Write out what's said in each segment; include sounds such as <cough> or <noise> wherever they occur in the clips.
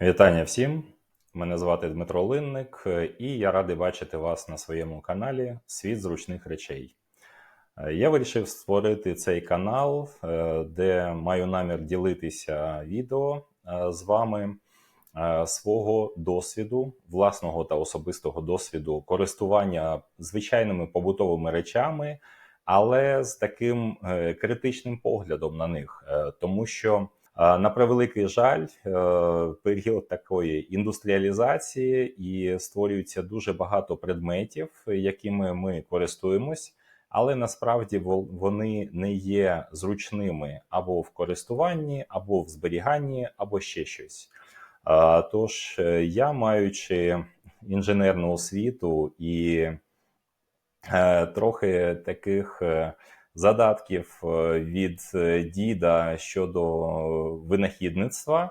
Вітання всім! Мене звати Дмитро Линник, і я радий бачити вас на своєму каналі Світ зручних речей. Е, Я вирішив створити цей канал, е, де маю намір ділитися відео е, з вами свого досвіду, власного та особистого досвіду користування звичайними побутовими речами, але з таким критичним поглядом на них, тому що. А, На превеликий жаль, е, період такої індустріалізації і створюється дуже багато предметів, якими ми користуємось, але насправді вони не є зручними або в користуванні, або в зберіганні, або ще щось. Тож е, я, маючи інженерну освіту і е, трохи таких е, задатків е, від е, діда щодо винахідництва.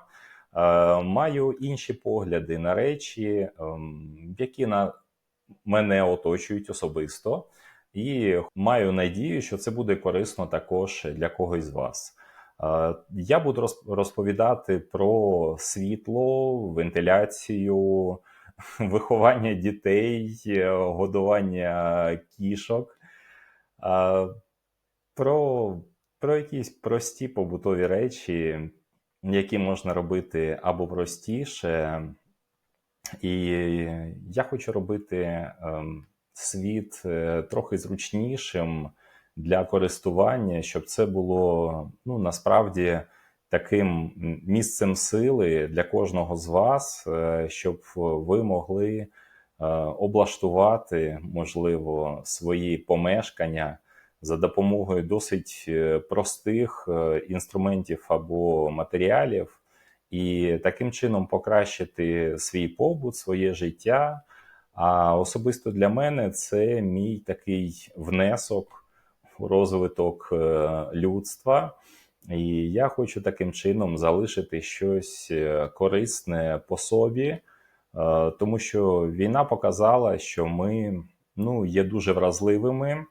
е, Маю інші погляди на речі, ем, які на мене оточують особисто, і маю надію, що це буде корисно також для когось з вас. Я буду розповідати про світло, вентиляцію, <laughs> виховання дітей, годування кішок. Про, про якісь прості побутові речі, які можна робити або простіше. І я хочу робити ем, світ е, трохи зручнішим для користування, щоб це було ну, насправді таким місцем сили для кожного з вас, е, щоб ви могли е, облаштувати, можливо, свої помешкання за допомогою досить е, простих е, інструментів або матеріалів, і таким чином покращити свій побут, своє життя. А особисто для мене це мій такий внесок у розвиток е, людства. І я хочу таким чином залишити щось корисне по собі, тому що війна показала, що ми ну, є дуже вразливими,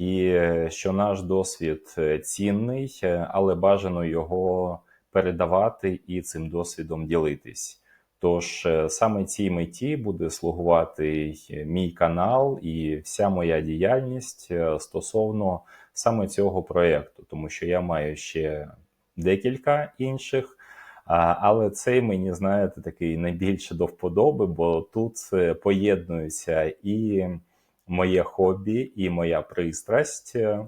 і е, що наш досвід е, цінний, е, але бажано його передавати і цим досвідом ділитись. Тож саме цій меті буде слугувати мій канал і вся моя діяльність стосовно саме цього проєкту, тому що я маю ще декілька інших. Але цей мені, знаєте, такий найбільше до вподоби, бо тут поєднуються і моє хобі, і моя пристрасть. Е,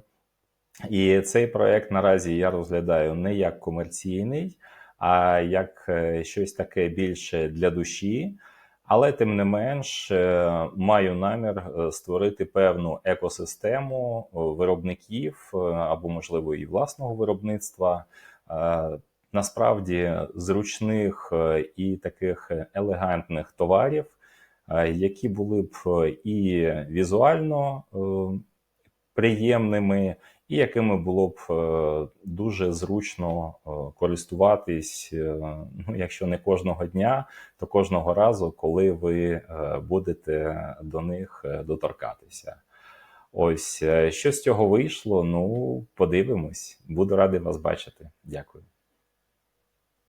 І цей проект наразі я розглядаю не як комерційний, а як е, щось таке більше для душі. Але тим не менш е, маю намір створити певну екосистему виробників або, можливо, і власного виробництва. Насправді зручних і таких елегантних товарів, які були б е, і візуально е, приємними, і якими було б е, дуже зручно е, користуватись, е, ну, якщо не кожного дня, то кожного разу, коли ви е, будете до них е, доторкатися. Ось е, що з цього вийшло. Ну, подивимось. Буду радий вас бачити. Дякую.